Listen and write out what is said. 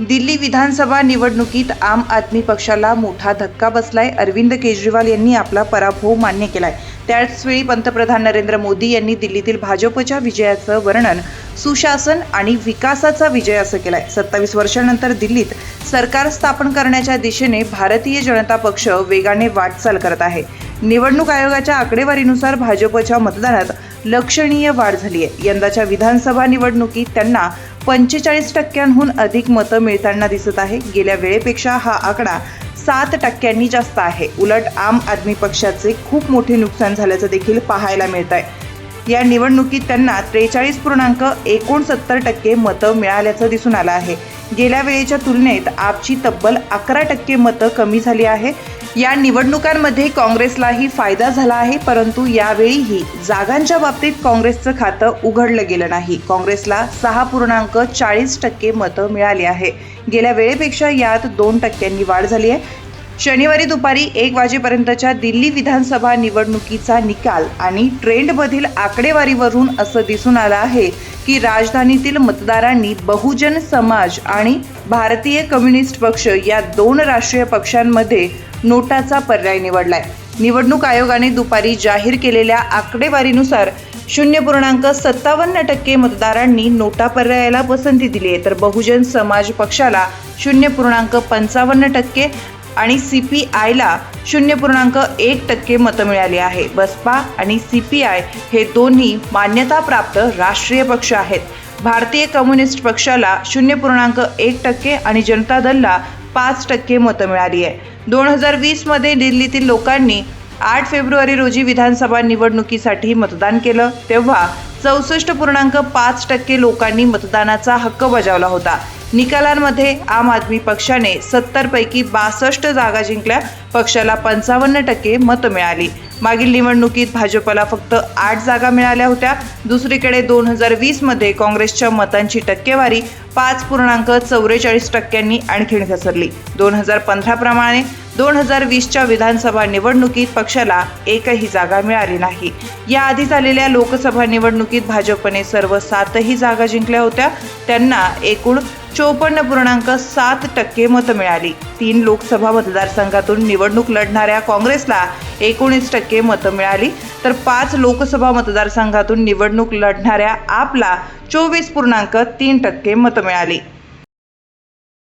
दिल्ली विधानसभा निवडणुकीत आम आदमी पक्षाला मोठा धक्का बसलाय. अरविंद केजरीवाल यांनी आपला पराभव मान्य केलाय. त्याचवेळी पंतप्रधान नरेंद्र मोदी यांनी दिल्लीतील भाजपच्या विजयाचं वर्णन सुशासन आणि विकासाचा विजय असं केलाय. सत्तावीस वर्षानंतर दिल्लीत सरकार स्थापन करण्याच्या दिशेने भारतीय जनता पक्ष वेगाने वाटचाल करत आहे. निवडणूक आयोगाच्या आकडेवारीनुसार भाजपच्या मतदानात लक्षणीय वाढ झाली आहे. यंदाच्या विधानसभा निवडणुकीत त्यांना पंचेचाळीस टक्क्यांहून अधिक मतं मिळताना दिसत आहे. गेल्या वेळेपेक्षा हा आकडा सात टक्क्यांनी जास्त आहे. उलट आम आदमी पक्षाचे खूप मोठे नुकसान झाल्याचं देखील पाहायला मिळत आहे या निवडणुकीत त्यांना त्रेचाळीस पूर्णांक एकोणसत्तर टक्के मतं मिळाल्याचं दिसून आलं आहे. गेल्या वेळेच्या तुलनेत आपची तब्बल अकरा टक्के मतं कमी झाली आहे. या निवडणुकांमध्ये काँग्रेसलाही फायदा झाला आहे परंतु यावेळीही जागांच्या बाबतीत काँग्रेसचं खातं उघडलं गेलं नाही. काँग्रेसला सहा पूर्णांक चाळीस टक्के मतं मिळाली आहे. गेल्या वेळेपेक्षा यात दोन टक्क्यांनी वाढ झाली आहे. शनिवारी दुपारी एक वाजेपर्यंतच्या दिल्ली विधानसभा निवडणुकीचा निकाल आणि ट्रेंडमधील आकडेवारीवरून असं दिसून आलं आहे की राजधानीतील मतदारांनी बहुजन समाज आणि भारतीय कम्युनिस्ट पक्ष या दोन राष्ट्रीय पक्षांमध्ये नोटाचा पर्याय निवडलाय. निवडणूक आयोगाने दुपारी जाहीर केलेल्या आकडेवारीनुसार शून्य पूर्णांक सत्तावन्न टक्के मतदारांनी नोटा पर्यायाला पसंती दिली आहे. तर बहुजन समाज पक्षाला शून्य पूर्णांक पंचावन्न टक्के आणि सी पी आयला शून्य पूर्णांक एक टक्के मतं मिळाली आहे. बसपा आणि सी पी आय हे दोन्ही मान्यताप्राप्त राष्ट्रीय पक्ष आहेत. भारतीय कम्युनिस्ट पक्षाला शून्य पूर्णांक एक टक्के आणि जनता दलला पाच टक्के मतं मिळाली आहे. दोन हजार वीसमध्ये दिल्लीतील लोकांनी आठ फेब्रुवारी रोजी विधानसभा निवडणुकीसाठी मतदान केलं. तेव्हा चौसष्ट पूर्णांक पाच टक्के लोकांनी मतदानाचा हक्क बजावला होता. निकालांमध्ये आम आदमी पक्षाने सत्तर पैकी बासष्ट जागा जिंकल्या. पक्षाला पंचावन्न टक्के मतं मिळाली. मागील निवडणुकीत भाजपला फक्त आठ जागा मिळाल्या होत्या. दुसरीकडे दोन हजार वीसमध्ये काँग्रेसच्या मतांची टक्केवारी पाच पूर्णांक चौवेचाळीस टक्क्यांनी आणखीन घसरली. दोन हजार पंधराप्रमाणे दोन हजार वीसच्या विधानसभा निवडणुकीत पक्षाला एकही जागा मिळाली नाही. याआधी झालेल्या लोकसभा निवडणुकीत भाजपने सर्व सातही जागा जिंकल्या होत्या. त्यांना एकूण चोपन्न पूर्णांक सात टक्के मतं मिळाली. तीन लोकसभा मतदारसंघातून निवडणूक लढणाऱ्या काँग्रेसला एकोणीस टक्के मतं मिळाली. तर पाच लोकसभा मतदारसंघातून निवडणूक लढणाऱ्या आपला चोवीस पूर्णांक तीन टक्के मतं मिळाली.